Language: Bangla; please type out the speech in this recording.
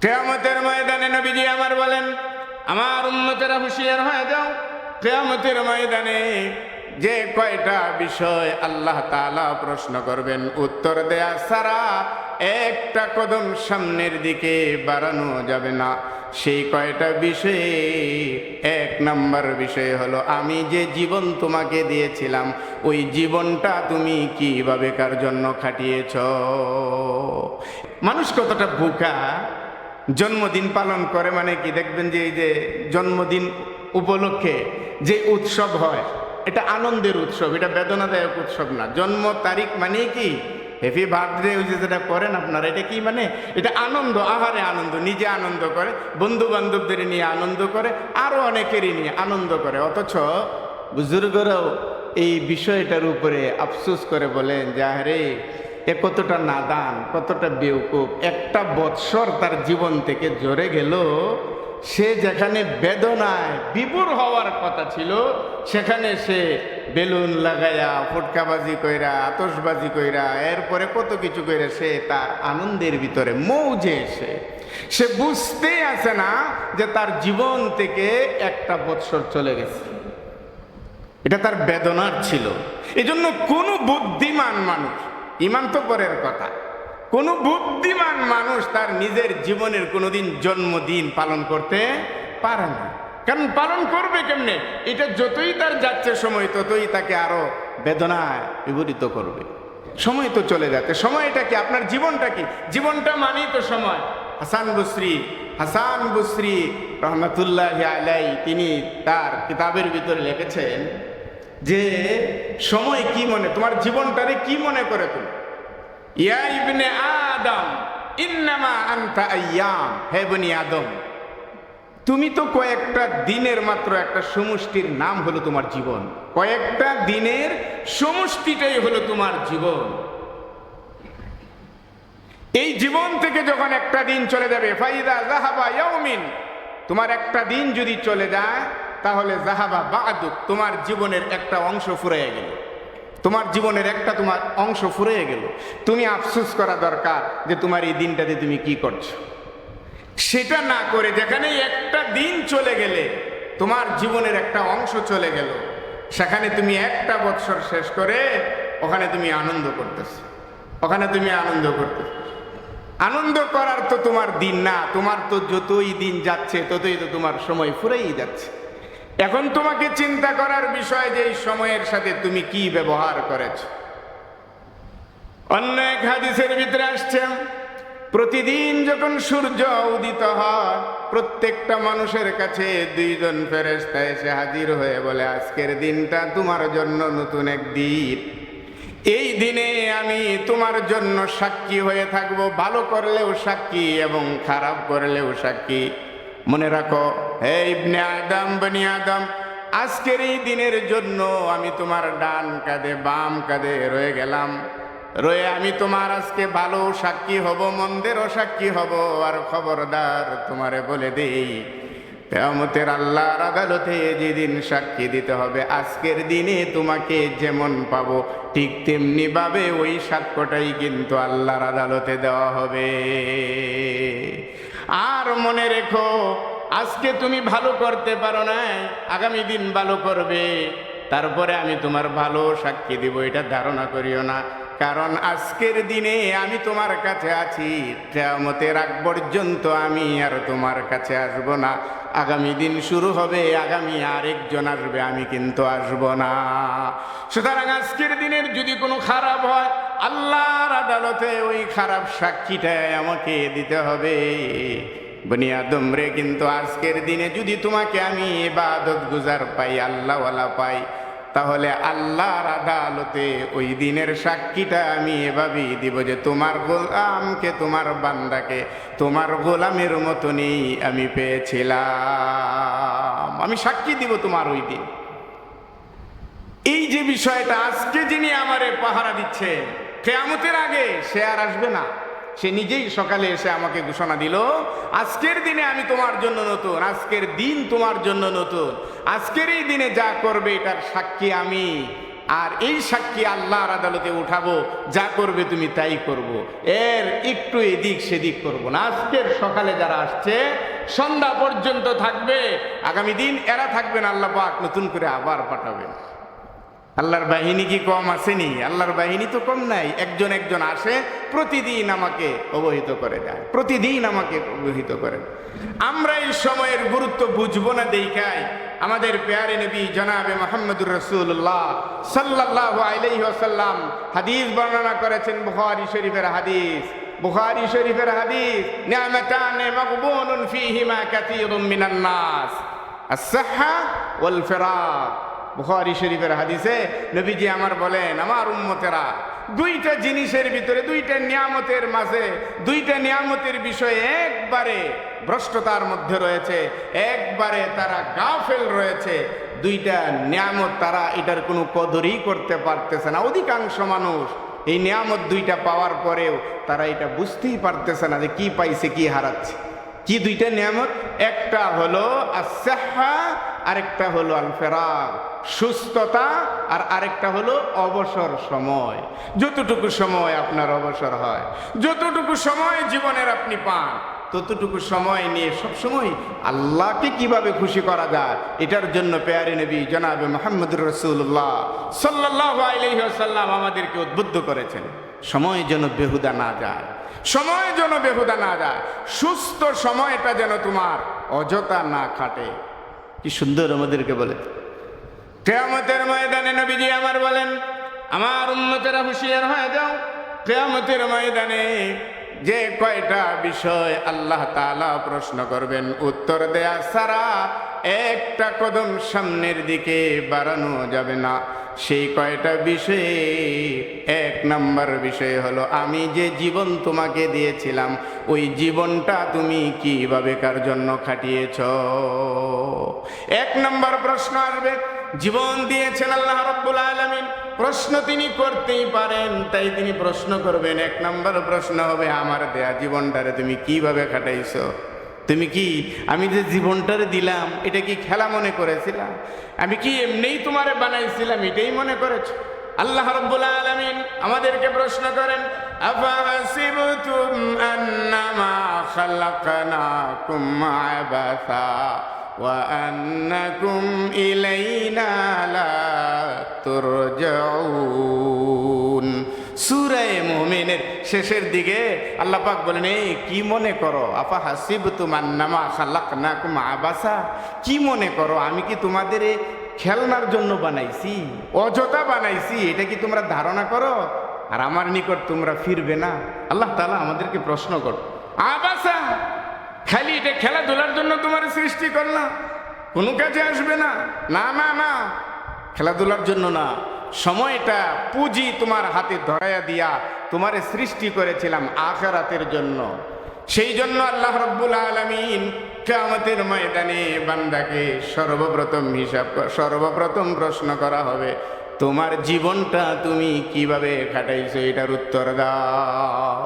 কেয়ামতের ময়দানে নবীজি আমার বলেন, আমার উন্মতেরা হুঁশিয়ার হয়ে যাও। কেয়ামতের ময়দানে যে কয়টা বিষয় আল্লাহ তাআলা প্রশ্ন করবেন, উত্তর দেয়া সারা একটা কদম সামনের দিকে বাড়ানো যাবে না। সেই কয়টা বিষয়ে, এক নম্বর বিষয় হলো, আমি যে জীবন তোমাকে দিয়েছিলাম, ওই জীবনটা তুমি কীভাবে কার জন্য খাটিয়েছ? মানুষ কতটা বোকা জন্মদিন পালন করে মানে কি? দেখবেন যে এই যে জন্মদিন উপলক্ষে যে উৎসব হয়, এটা আনন্দের উৎসব, এটা বেদনাদায়ক উৎসব না। জন্ম তারিখ মানে কি? হ্যাপি বার্থডে ওই যেটা করেন আপনারা, এটা কি মানে? এটা আনন্দ, আহারে আনন্দ, নিজে আনন্দ করে বন্ধু বান্ধবদের নিয়ে আনন্দ করে আরও অনেকেরই নিয়ে আনন্দ করে। অথচ বুজুর্গরাও এই বিষয়টার উপরে আফসোস করে বলেন যে আরে এ কতটা নাদান, কতটা বেউকুব। একটা বৎসর তার জীবন থেকে জড়ে গেল, সে যেখানে বেদনায় বিপুর হওয়ার কথা ছিল, সেখানে সে বেলুন লাগাইয়া, ফুটকাবাজি কইরা আতসবাজি কইরা, এরপরে কত কিছু কইরা সে তার আনন্দের ভিতরে মৌজে এসে। সে বুঝতেই আছে না যে তার জীবন থেকে একটা বৎসর চলে গেছে। এটা তার বেদনার ছিল। এজন্য কোনো বুদ্ধিমান মানুষ ইমান তো পরের কথা। কোনো বুদ্ধিমান মানুষ তার নিজের জীবনের কোনোদিন জন্মদিন পালন করতে পারে না। কারণ পালন করবে কেমনে? এটা যতই তার যাচ্ছে সময়, ততই তাকে আরও বেদনায় বিবরিত করবে। সময় তো চলে যাচ্ছে। সময়টা কি? আপনার জীবনটা কি? জীবনটা মানেই তো সময়। হাসান বসরি হাসান বসরি রহমতুল্লাহ আলাই তিনি তার কিতাবের ভিতরে লিখেছেন যে সময় কি মনে, তোমার জীবনটারে কি মনে করে তুমি? আদম আদম, তুমি তো কয়েকটা দিনের মাত্র একটা সমষ্টির নাম হলো তোমার জীবন। কয়েকটা দিনের সমষ্টিটাই হলো তোমার জীবন। এই জীবন থেকে যখন একটা দিন চলে যাবে, ফাইদা তোমার একটা দিন যদি চলে যায় তাহলে জাহাবা বাহাদুক তোমার জীবনের একটা অংশ ফুরাইয়া গেল। তোমার জীবনের একটা তোমার অংশ ফুরিয়ে গেল। তুমি আফসুস করা দরকার যে তোমার এই দিনটাতে তুমি কি করছ। সেটা না করে যেখানে একটা দিন চলে গেলে, তোমার জীবনের একটা অংশ চলে গেল। সেখানে তুমি একটা বৎসর শেষ করে ওখানে তুমি আনন্দ করতেছো। ওখানে তুমি আনন্দ করতেছো। আনন্দ করার তো তোমার দিন না, তোমার তো যতই দিন যাচ্ছে, ততই তো তোমার সময় ফুরেই যাচ্ছে। এখন তোমাকে চিন্তা করার বিষয় যে এই সময়ের সাথে তুমি কি ব্যবহার করেছ। অন্য এক হাদিসের ভিতরে আসছে, প্রতিদিন যখন সূর্য উদিত হয়, প্রত্যেকটা মানুষের কাছে দুইজন ফেরেস্তা এসে হাজির হয়ে বলে, আজকের দিনটা তোমার জন্য নতুন এক দিন। এই দিনে আমি তোমার জন্য সাক্ষী হয়ে থাকব। ভালো করলেও সাক্ষী এবং খারাপ করলেও সাক্ষী। মনে রাখো হে ইবনে আদম, বনি আদম, আজকের এই দিনের জন্য আমি তোমার ডান কাঁধে বাম কাঁধে রয়ে গেলাম। রয়ে আমি তোমার আজকে ভালো সাক্ষী হব, মন্দেরও সাক্ষী হব, আর খবরদার তোমারে বলে দেই, কেয়ামতের আল্লাহর আদালতে যেদিন সাক্ষী দিতে হবে, আজকের দিনে তোমাকে যেমন পাবো, ঠিক তেমনি ভাবে ওই সাক্ষ্যটাই কিন্তু আল্লাহর আদালতে দেওয়া হবে। আর মনে রেখো আজকে তুমি ভালো করতে পারো না, আগামী দিন ভালো করবে। তারপরে আমি তোমার ভালো সাক্ষী দিব, এটা ধারণা করিও না। কারণ আজকের দিনে আমি তোমার কাছে আছি, কেয়ামতের আগ পর্যন্ত আমি আর তোমার কাছে আসব না। আগামী দিন শুরু হবে, আগামী আরেকজন আসবে, আমি কিন্তু আসব না। সুতরাং আজকের দিনের যদি কোনো খারাপ হয়, আল্লাহর আদালতে ওই খারাপ সাক্ষীটাই আমাকে দিতে হবে। বনিয়াদম রে কিন্তু আজকের দিনে যদি তোমাকে আমি ইবাদত গুজার পাই, আল্লাহওয়ালা পাই, তাহলে আল্লাহর আদালতে ওই দিনের সাক্ষীটা আমি এভাবেই দিব যে তোমার গোলামকে, তোমার বান্দাকে, তোমার গোলামের মতনই আমি পেয়েছিলাম। আমি সাক্ষী দিব তোমার ওই দিন। এই যে বিষয়টা, আজকে যিনি আমারে পাহারা দিচ্ছে কেয়ামতের আগে সে আর আসবে না। সে নিজেই সকালে এসে আমাকে ঘোষণা দিল, আজকের দিনে আমি তোমার জন্য নতুন, আজকের দিন তোমার জন্য নতুন, আজকের এই দিনে যা করবে এটার সাক্ষী আমি, আর এই সাক্ষী আল্লাহর আদালতে উঠাবো, যা করবে তুমি তাই করব। এর একটু এদিক সেদিক করব না আজকের সকালে যারা আসছে, সন্ধ্যা পর্যন্ত থাকবে, আগামী দিন এরা থাকবেন, আল্লাহ পাক নতুন করে আবার পাঠাবেন আল্লাহর বাহিনী কি কম আসেনি? আল্লাহর বাহিনী তো কম নাই। একজন একজন আসে, প্রতিদিন আমাকে অবহিত করে দেয়। প্রতিদিন আমাকে অবহিত করে। আমরা এই সময়ের গুরুত্ব বুঝব না দেখাই আমাদের পেয়ারে নবী জনাবে মোহাম্মদুর রসুল্লাহ সাল্লাহ আলাইহি ওয়াসাল্লাম হাদিস বর্ণনা করেছেন বুখারী শরীফের হাদিস। বুখারী শরীফের হাদিস ফীহিমা কাসীরুম মিনান নাস, আস-সাহহা ওয়াল ফিরাক বুখারি শরীফের হাদিসে নবীজি আমার বলেন, আমার উম্মতেরা, দুইটা জিনিসের ভিতরে, দুইটা নিয়ামতের মাঝে, দুইটা নিয়ামতের বিষয়ে একবারে ভ্রষ্টতার মধ্যে রয়েছে, একবারে তারা গাফেল রয়েছে, দুইটা নিয়ামত তারা এটার কোনো কদরই করতে পারতেছে না। অধিকাংশ মানুষ এই নিয়ামত দুইটা পাওয়ার পরেও তারা এটা বুঝতেই পারতেছে না যে কি পাইছে, কি হারাচ্ছে। কি দুইটা নিয়ামত? একটা হলো আসাহা আরেকটা হলো আল ফেরাগ সুস্থতা, আর আরেকটা হলো অবসর সময়। যতটুকু সময় আপনার অবসর হয়, যতটুকু সময় জীবনের আপনি পান, ততটুকু সময় নিয়ে সবসময় আল্লাহকে কীভাবে খুশি করা যায়, এটার জন্য পেয়ারে নবী জনাবে মোহাম্মদুর রসুল্লাহ সাল্লাহ আলহিহাসাল্লাম আমাদেরকে উদ্বুদ্ধ করেছেন। সময় যেন বেহুদা না যায়। সময় যেন বেহুদা না যায়। সুস্থ সময়টা যেন তোমার অযথা না খাটে। কি সুন্দর আমাদেরকে বলে। কেয়ামতের ময়দানে নবীজি আমার বলেন, আমার উন্নতেরা হুঁশিয়ার হয়ে যাও। কেয়ামতের ময়দানে যে কয়টা বিষয় আল্লাহ তাআলা প্রশ্ন করবেন, উত্তর দেয়া সারা একটা কদম সামনের দিকে বাড়ানো যাবে না। সেই কয়টা বিষয়ে? এক নম্বর বিষয় হলো, আমি যে জীবন তোমাকে দিয়েছিলাম, ওই জীবনটা তুমি কীভাবে কার জন্য খাটিয়েছ? এক নম্বর প্রশ্ন আসবে, জীবন দিয়েছেন আল্লাহ রব্বুল আলমিন। প্রশ্ন তিনি করতেই পারেন, তাই তিনি প্রশ্ন করবেন। এক নম্বর প্রশ্ন হবে, আমার দেয়া জীবনটারে তুমি কীভাবে খাটাইছো? তুমি কি আমি যে জীবনটারে দিলাম, এটা কি খেলা মনে করেছিলাম? আমি কি এমনিই তোমারে বানাইছিলাম, এটাই মনে করেছ? আল্লাহ রব্বুল আলামিন আমাদেরকে প্রশ্ন করেন আন্নাকুম ইলাইনা লা তুরজাউন? সুরায় মুমিনের শেষের দিকে আল্লাহ পাক বলেন, এই, কি মনে করো? আপা হাসিব তোমার নামা খালাক না কুমা আবাসা? কি মনে করো? আমি কি তোমাদের খেলনার জন্য বানাইছি? অযথা বানাইছি? এটা কি তোমরা ধারণা করো? আর আমার নিকট তোমরা ফিরবে না। আল্লাহ তাআলা আমাদেরকে প্রশ্ন করো, আবাসা? খালি এটা খেলাধুলার জন্য তোমার সৃষ্টি করলাম। কোনো কাজে আসবে না? না না না। খেলাধুলার জন্য না। সময়টা পুঁজি তোমার হাতে ধরাইয়া দিয়া তোমারে সৃষ্টি করেছিলাম আখেরাতের জন্য। সেই জন্য আল্লাহ রব্বুল আলমিন কেয়ামতের ময়দানে বান্দাকে সর্বপ্রথম হিসাব সর্বপ্রথম প্রশ্ন করা হবে, তোমার জীবনটা তুমি কীভাবে কাটাইছো এটার উত্তর দাও।